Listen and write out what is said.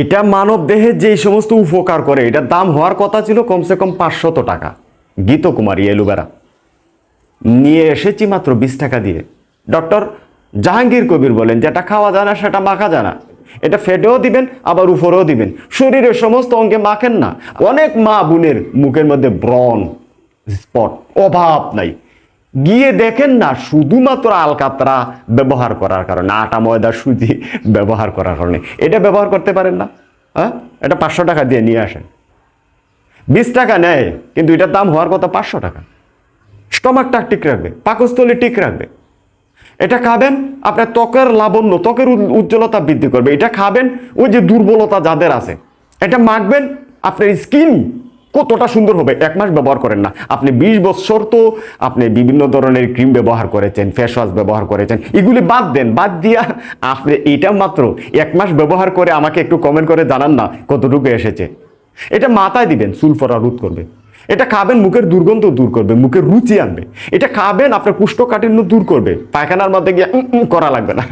এটা মানব দেহে যে সমস্ত উপকার করে এটার দাম হওয়ার কথা ছিল কমসে কম পাঁচশত টাকা। গীত কুমারী এলুবেরা নিয়ে এসেছি মাত্র বিশ টাকা দিয়ে। ডক্টর জাহাঙ্গীর কবির বলেন, যেটা খাওয়া যায় না, সেটা মাখা যায় না। এটা ফেটেও দিবেন, আবার উপরেও দিবেন। শরীরের সমস্ত অঙ্গে মাখেন না। অনেক মা বোনের মুখের মধ্যে ব্রণ, স্পট, অভাব নাই। গিয়ে দেখেন না, শুধুমাত্র আলকাতরা ব্যবহার করার কারণে, আটা, ময়দা, সুজি ব্যবহার করার কারণে। এটা ব্যবহার করতে পারেন না হ্যাঁ? এটা পাঁচশো টাকা দিয়ে নিয়ে আসেন। বিশ টাকা নেয়, কিন্তু এটার দাম হওয়ার কথা পাঁচশো টাকা। স্টমাকটা ঠিক রাখবে, পাকস্থলী ঠিক রাখবে। এটা খাবেন, আপনার ত্বকের লাবণ্য, ত্বকের উজ্জ্বলতা বৃদ্ধি করবে। এটা খাবেন, ওই যে দুর্বলতা যাদের আছে, এটা মাখবেন, আপনার স্কিন কতটা সুন্দর হবে? এক মাস ব্যবহার করেন না। আপনি বিশ বছর তো আপনি বিভিন্ন ধরনের ক্রিম ব্যবহার করেছেন, ফেস ওয়াশ ব্যবহার করেছেন। এগুলি বাদ দেন। বাদ দিয়া আপনি এটা মাত্র এক মাস ব্যবহার করে আমাকে একটু কমেন্ট করে জানান না কতটুকু এসেছে। এটা মাথায় দিবেন, চুল ফরা রোধ করবে। এটা খাবেন, মুখের দুর্গন্ধ দূর করবে, মুখের রুচি আনবে। এটা খাবেন, আপনার কুষ্ঠকাঠিন্য দূর করবে। পায়খানার মধ্যে গিয়ে করা লাগবে না।